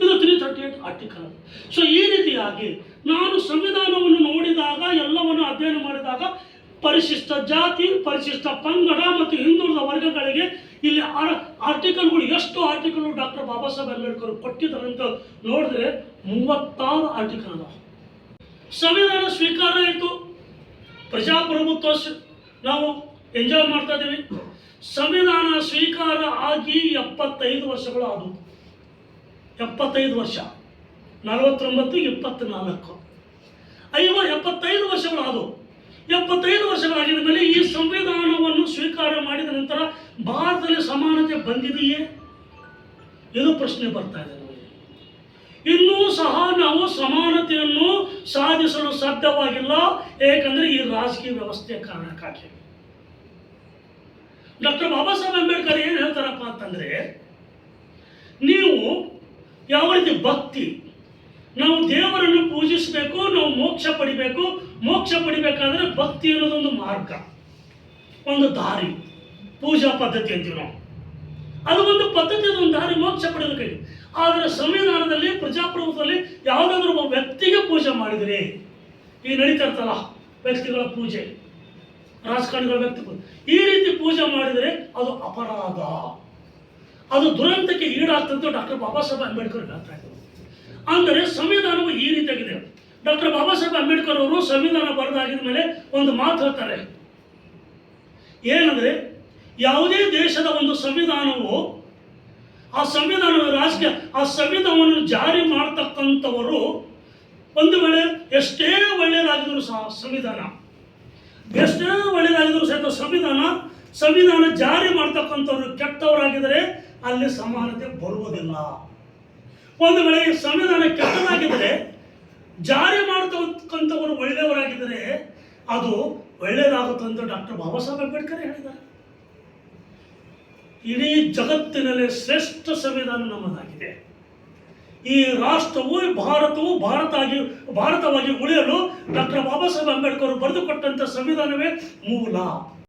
ಇದು three thirty eight article so ಈ ರೀತಿಯಾಗಿ ನಾನು ಸಂವಿಧಾನವನ್ನು ನೋಡಿದಾಗ, ಎಲ್ಲವನ್ನು ಅಧ್ಯಯನ ಮಾಡಿದಾಗ ಪರಿಶಿಷ್ಟ ಜಾತಿ, ಪರಿಶಿಷ್ಟ ಪಂಗಡ ಮತ್ತು ಹಿಂದುಳಿದ ವರ್ಗಗಳಿಗೆ ಇಲ್ಲಿ ಆರ್- ಆರ್ಟಿಕಲ್ಗಳು ಎಷ್ಟು ಆರ್ಟಿಕಲ್ ಡಾಕ್ಟರ್ ಬಾಬಾ ಸಾಹೇಬ್ ಅಂಬೇಡ್ಕರ್ ಕೊಟ್ಟಿದ್ದಾರೆ ಅಂತ ನೋಡಿದ್ರೆ ಮೂವತ್ತಾರು ಆರ್ಟಿಕಲ್ ಅದಾವ. ಸಂವಿಧಾನ ಸ್ವೀಕಾರ ಆಯಿತು. ಪ್ರಜಾಪ್ರಭುತ್ವ ನಾವು ಎಂಜಾಯ್ ಮಾಡ್ತಾ ಇದ್ದೀವಿ. ಸಂವಿಧಾನ ಸ್ವೀಕಾರ ಆಗಿ ಎಪ್ಪತ್ತೈದು ವರ್ಷಗಳು ಆದವು ಎಪ್ಪತ್ತೈದು ವರ್ಷ. ನಲವತ್ತೊಂಬತ್ತು ಇಪ್ಪತ್ತ್ನಾಲ್ಕು ಐವ ಎಪ್ಪತ್ತೈದು ವರ್ಷಗಳು ಆದವು ಎಪ್ಪತ್ತೈದು ವರ್ಷಗಳಾಗಿದ ಮೇಲೆ ಈ ಸಂವಿಧಾನವನ್ನು ಸ್ವೀಕಾರ ಮಾಡಿದ ನಂತರ ಭಾರತದಲ್ಲಿ ಸಮಾನತೆ ಬಂದಿದೆಯೇ? ಇದು ಪ್ರಶ್ನೆ ಬರ್ತಾ ಇದೆ ಇನ್ನೂ ಸಹ ನಾವು ಸಮಾನತೆಯನ್ನು ಸಾಧಿಸಲು ಸಾಧ್ಯವಾಗಿಲ್ಲ, ಏಕೆಂದರೆ ಈ ರಾಜಕೀಯ ವ್ಯವಸ್ಥೆಯ ಕಾರಣಕ್ಕಾಗಿ. ಡಾಕ್ಟರ್ ಬಾಬಾ ಸಾಹೇಬ್ ಅಂಬೇಡ್ಕರ್ ಏನು ಹೇಳ್ತಾರಪ್ಪ ಅಂತಂದ್ರೆ, ನೀವು ಯಾವ ರೀತಿ ಭಕ್ತಿ, ನಾವು ದೇವರನ್ನು ಪೂಜಿಸಬೇಕು, ನಾವು ಮೋಕ್ಷ ಪಡಿಬೇಕು ಮೋಕ್ಷ ಪಡಿಬೇಕಾದ್ರೆ ಭಕ್ತಿ ಇರೋದೊಂದು ಮಾರ್ಗ. ಒಂದು ದಾರಿ. ಪೂಜಾ ಪದ್ಧತಿ ಅಂತೀವಿ ನಾವು. ಅದು ಒಂದು ಪದ್ಧತಿ, ಅದೊಂದು ದಾರಿ ಮೋಕ್ಷ ಪಡೆಯೋದಕ್ಕೆ ಆದರೆ ಸಂವಿಧಾನದಲ್ಲಿ, ಪ್ರಜಾಪ್ರಭುತ್ವದಲ್ಲಿ ಯಾವುದಾದ್ರೂ ಒಬ್ಬ ವ್ಯಕ್ತಿಗೆ ಪೂಜೆ ಮಾಡಿದರೆ, ಈ ನಡೀತಾ ಇರ್ತಲ್ಲ ವ್ಯಕ್ತಿಗಳ ಪೂಜೆ, ರಾಜಕಾರಣಿಗಳ ವ್ಯಕ್ತಿ ಈ ರೀತಿ ಪೂಜೆ ಮಾಡಿದರೆ ಅದು ಅಪರಾಧ. ಅದು ದುರಂತಕ್ಕೆ ಈಡಾಗ್ತಂತ ಡಾಕ್ಟರ್ ಬಾಬಾ ಸಾಹೇಬ್ ಅಂಬೇಡ್ಕರ್ ಹೇಳ್ತಾ ಇದ್ದಾರೆ ಅಂದರೆ ಸಂವಿಧಾನವು ಈ ರೀತಿಯಾಗಿದೆ. ಡಾಕ್ಟರ್ ಬಾಬಾ ಸಾಹೇಬ್ ಅಂಬೇಡ್ಕರ್ ಅವರು ಸಂವಿಧಾನ ಬರೆದಾಗಿದ ಮೇಲೆ ಒಂದು ಮಾತು ಹೇಳ್ತಾರೆ. ಏನಂದ್ರೆ, ಯಾವುದೇ ದೇಶದ ಒಂದು ಸಂವಿಧಾನವು, ಆ ಸಂವಿಧಾನ ರಾಜಕೀಯ, ಆ ಸಂವಿಧಾನವನ್ನು ಜಾರಿ ಮಾಡ್ತಕ್ಕಂಥವರು ಒಂದು ವೇಳೆ ಎಷ್ಟೇ ಒಳ್ಳೆಯದಾಗಿದ್ರು ಸಹ ಸಂವಿಧಾನ, ಎಷ್ಟೇ ಒಳ್ಳೆಯದಾಗಿದ್ರು ಸಹಿತ ಸಂವಿಧಾನ ಸಂವಿಧಾನ ಜಾರಿ ಮಾಡ್ತಕ್ಕಂಥವ್ರು ಕೆಟ್ಟವರಾಗಿದ್ದರೆ ಅಲ್ಲಿ ಸಮಾನತೆ ಬರುವುದಿಲ್ಲ. ಒಂದು ವೇಳೆ ಸಂವಿಧಾನ ಕೆಟ್ಟದಾಗಿದ್ದರೆ ಜಾರಿ ಮಾಡ್ತಕ್ಕಂಥವರು ಒಳ್ಳೆಯವರಾಗಿದ್ದರೆ ಅದು ಒಳ್ಳೆಯದಾಗುತ್ತೆ ಅಂತ ಡಾಕ್ಟರ್ ಬಾಬಾ ಸಾಹೇಬ್ ಅಂಬೇಡ್ಕರ್ ಹೇಳಿದ್ದಾರೆ. ಇಡೀ ಜಗತ್ತಿನಲ್ಲೇ ಶ್ರೇಷ್ಠ ಸಂವಿಧಾನ ನಮ್ಮದಾಗಿದೆ. ಈ ರಾಷ್ಟ್ರವು ಭಾರತವು ಭಾರತ ಆಗಿ ಭಾರತವಾಗಿ ಉಳಿಯಲು ಡಾಕ್ಟರ್ ಬಾಬಾ ಸಾಹೇಬ್ ಅಂಬೇಡ್ಕರ್ ಬರೆದುಕೊಟ್ಟಂಥ ಸಂವಿಧಾನವೇ ಮೂಲ.